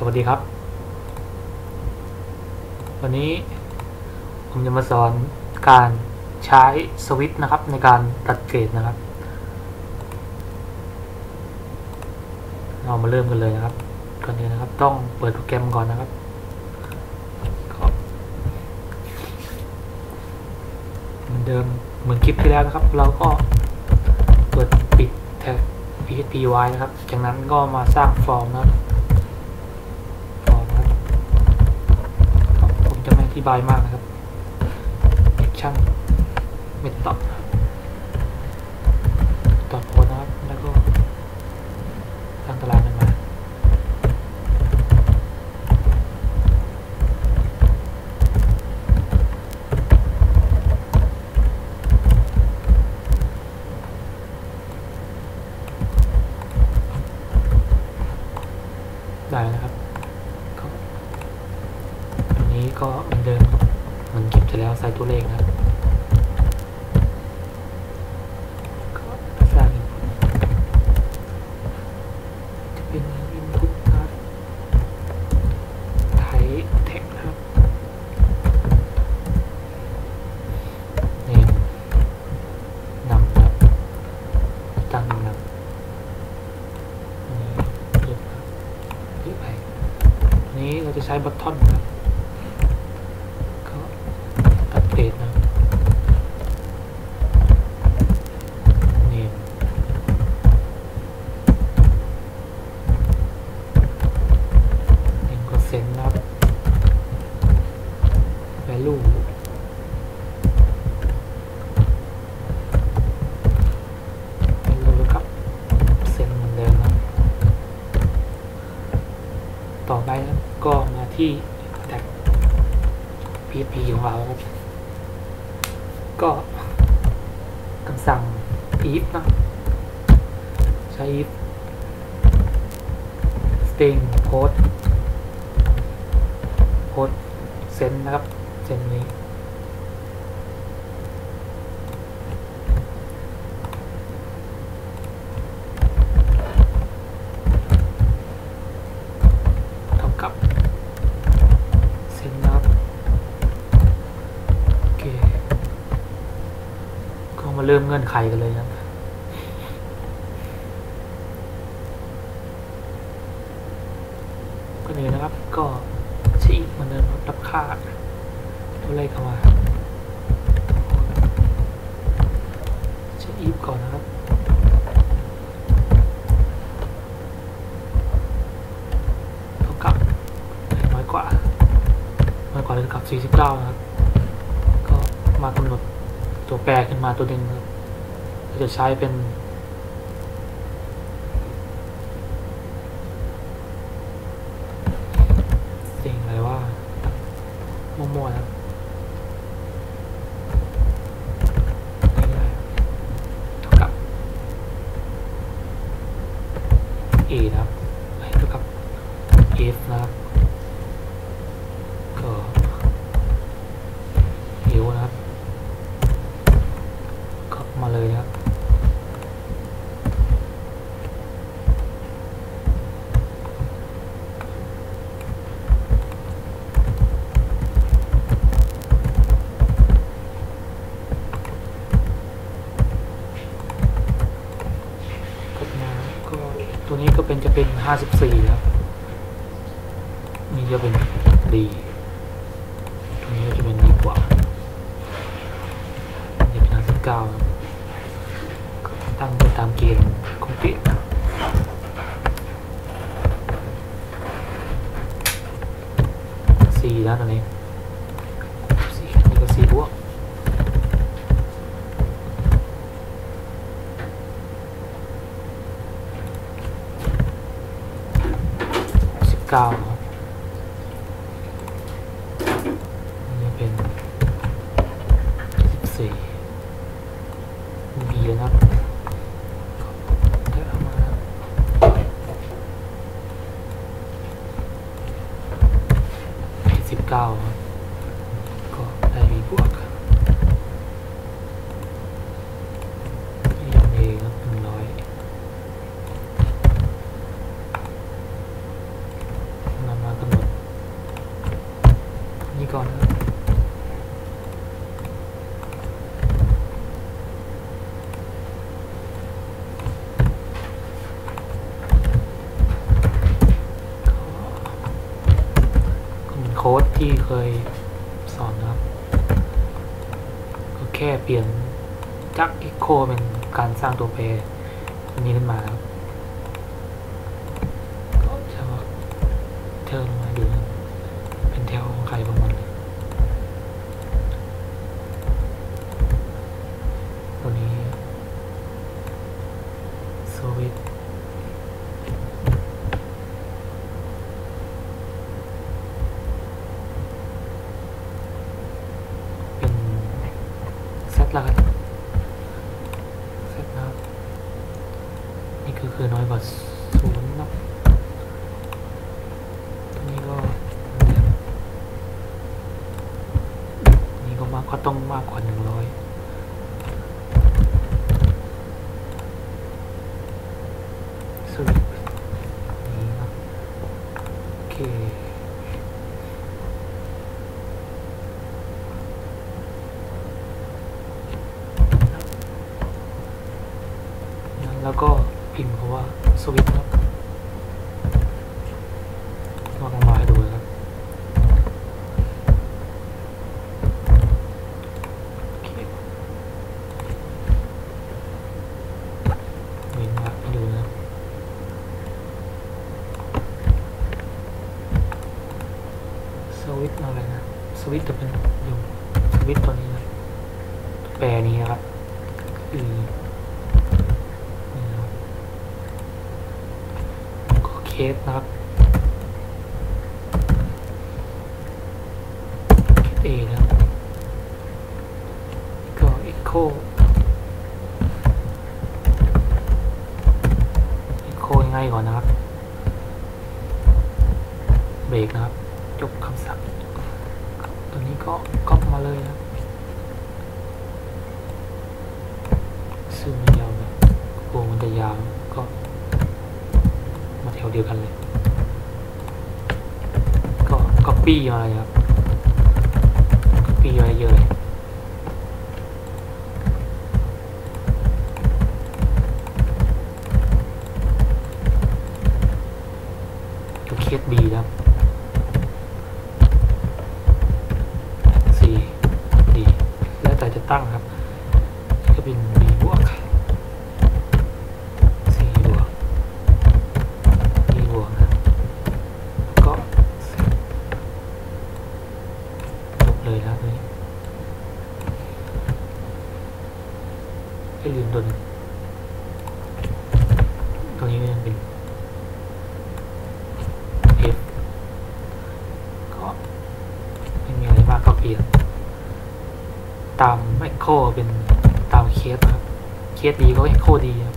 สวัสดีครับ วันนี้ผมจะมาสอนการใช้สวิตช์นะครับในการตัดเกรดนะครับ เรามาเริ่มกันเลยนะครับก่อนอื่นนะครับ ต้องเปิดโปรแกรมก่อนนะครับเหมือนเดิมเหมือนคลิปที่แล้วนะครับ เราก็เปิดปิดแท็ก PHP ไว้นะครับ จากนั้นก็มาสร้างฟอร์มนะครับ ฟอร์มนะครับครับผมจะไม่อ ธิบายมากนะครับ action method ต่อโพสนะครับ แล้วก็ตั้งตารางกันมา ได้แล้วนะครับก็อันนี้ก็เหมือนเดิมครับเหมันเก็บเสร็จแล้วใส่ตัวเลขนะครับก็สร้าง input จะเป็น input นะครับไทย text นะครับ name นำนะครับตั้งนำอันนี้เรียบครับ เยอะไปอันนี้เราจะใช้บัตทอนนะครับ ก็ตัดเกรดนะครับเนมเนมก็เซนนะครับ value เป็นเลยครับเซนเหมือนเดิมนะครับ ต่อไปก็มาที่แท็ก PHP ของเราครับ ก็คำสั่ง if นะใช้ if string post post send นะครับ send นี้ เท่ากับเซ็นนะครับโอเค ก็มา เริ่มเงื่อนไขกันเลยนะครับก็เลยนะครับ ก็ชีเหมือนเดิมครับรับค่าตัวเลขเข้ามาใช้อีฟก่อนนะครับเท่ากับน้อยกว่าน้อยกว่าเท่ากับ 49 นะครับ ก็มากำหนด ตัวแปรขึ้นมาตัวหนึ่งเราจะใช้เป็น สิ่งอะไรว่ามั่วๆนะครับง่ายๆเท่ากับ a นะครับเท่ากับ f นะครับ ก็เอวนะครับ ก็มาเลยนะครับ กดมาก็ตัวนี้ก็เป็นจะเป็น 54ครับ นี่จะเป็นดีตรงนี้ก็จะเป็นดีกว่านี่เป็นห้าสิบเก้าตั้งไปตามเกณฑ์ของเปลี่ยนสี่แล้วตอนนี้สี่นี่ก็สี่บวก สิบเก้าครับ อันนี้เป็นสิบสี่บีนะครับได้เอามาสิบเก้าครับก็ได้บีบวกครับยังเอครับหนึ่งร้อยน ที่เคยสอนนะครับก็แค่เปลี่ยนจากอีโคเป็นการสร้างตัวแปรนี้ขึ้นมาครับก็จะเทอลงมาดูนะเป็นแถวของใครของมันเลยตัวนี้สวิตเป็น เซตแล้วกันเซตนะครับ นี่คือคือน้อยกว่าศูนย์นะตัวนี้ก็นี่ก็มากก็ต้องมากกว่าหนึ่งร้อยสวิตนี่ครับโอเค แล้วก็พิมพ์คำว่าสวิตช์ครับลองมาให้ดูนะครับโอเคเว้นมาให้ดูนะครับสวิตช์อะไรนะ สวิตช์จะเป็นอยู่สวิตช์ตัวนี้นะแปรนี้นะครับคือ นี่นะครับก็เค สนะครับเคสเอนะครับก็อ็กโคเอ็กโคง่ายก่อนนะครับ เบรกนะครับ จบคำสั่ง ตัวนี้ก็ก๊อปมาเลยนะซึ่งไม่ยาวนะโอ้มันจะยาว ถวเดียวกันเลย ก็ก๊อปปี้อะไรครับก๊อปปี้อะไรเยอะเลยตัวเคสบีครับสี่ดีแล้วแต่จะตั้งครับ ก็เป็นบีบวก สี่บวกสี่บวกนะก็เสร็จจบเลยนะตัวนี้ให้ลืมตัวหนึงตัวนี้ก็ยังเป็น F ก็ไม่มีอะไรมากก็เปลี่ยน ต คโครเป็นตามเคสครับ เคสดีก็แอคโคดีครับ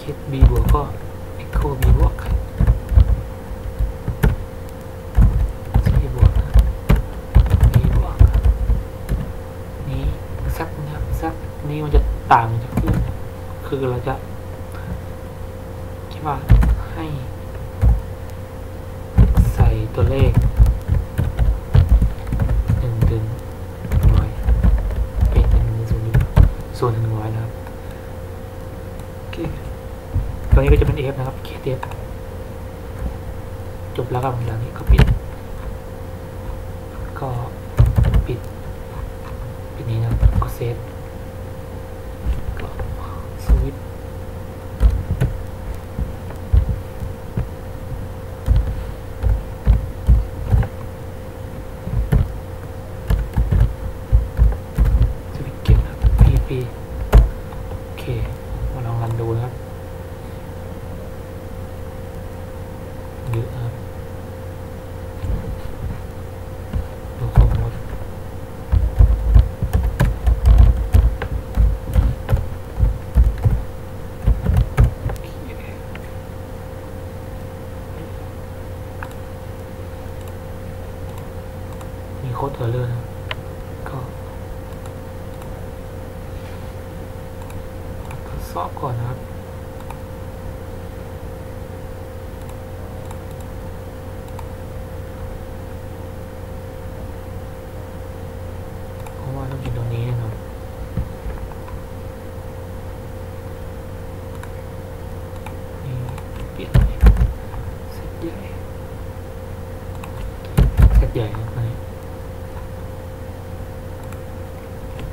คิด b บวกก็ echo b บวก c บวกนะ b บวกนี้ z นะครับนี้มันจะต่างจากเพื่อนคือเราจะคิดว่าให้ ใส่ตัวเลขหนึ่งถึงร้อยเป็นหนึ่งถึงศูนย์่วนหนึ่งร้อยนะครับตัวนี้ก็จะเป็น F นะครับเคส F จบแล้วครับเรื่องนี้ก็ปิด อฟก่อนนะครับ เพราะว่าต้องกินตรงนี้นะครับเปลี่ยนเลยเซตใหญ่เซตใหญ่ครั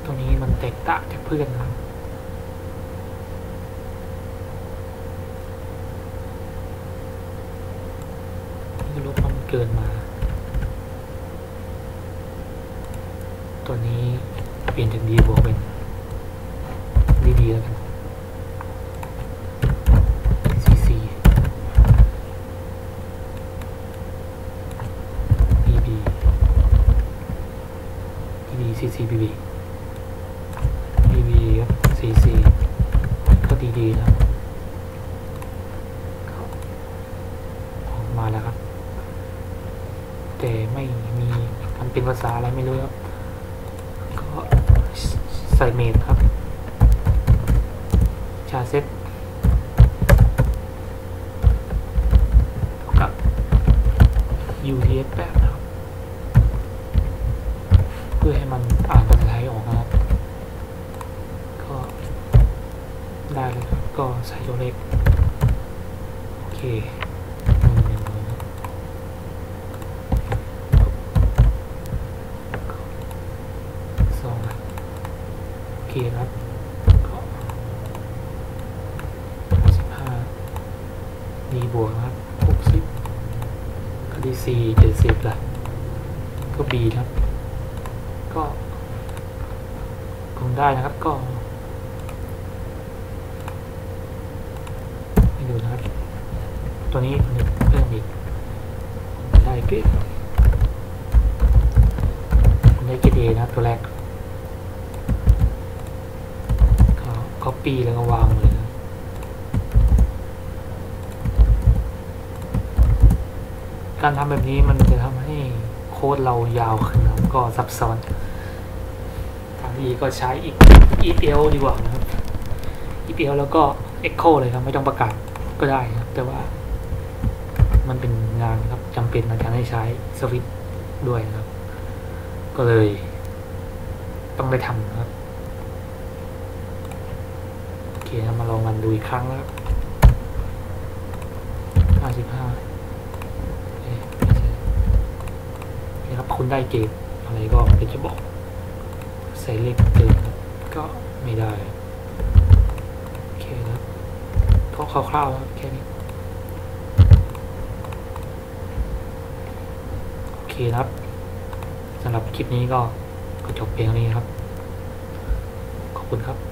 ตรงนี้มันแตกต่างจากเพื่อนนะ เกินมา ตัวนี้เปลี่ยนจากดีบวกเป็นดีดีแล้วกัน CC BB BB CC BB BB ครับ CC ก็ดีดีนะครับก็ออกมาแล้วครับ แต่ไม่มีมัน เป็นภาษาอะไรไม่รู้ครับก็ใส่เมดครับ ชาเซ็ตกับ UTF 8นะครับ เพื่อให้มันอ่านภาษาไทยออกนะครับ ก็ได้เลยครับ ก็ใส่ตัวเลขโอเคหนึ่งหนึ่งหนึ่งครับสองครับโอ เคครับก็สิบห้าดีบวกครับหกสิบก็ดีซีเจ็ดสิบละก็บีครับ ก็คงได้นะครับก็ให้ดูนะครับ ตัวนี้เพิ่มอีกได้เกรดได้เกรดเอนะครับตัวแรก ก็ copy แล้วก็วางเลยการทำแบบนี้มันจะทำให้โค้ดเรายาวขึ้นครับก็ซับซ้อนทางที่ดีก็ใช้ ETL ดีกว่านะครับ ETL แล้วก็ Echo เลยครับ ไม่ต้องประกาศก็ได้นะครับ แต่ว่ามันเป็นงานครับจำเป็นในการให้ใช้สวิตด้วยนะครับ ก็เลยต้องได้ทำนะครับ คมาลองกันดูอีกครั้งนะครับห้าสิบห้าเอ๊ะไม่ใช่นี่ครับคุณได้เกรดอะไรก็เดี๋ยวจะบอก ใส่เลขเกินก็ไม่ได้ โอเคนะครับก็คร่าวๆครับแค่นี้ โอเคครับสำหรับคลิปนี้ก็ก็จบเพียงเท่านี้ครับ ขอบคุณครับ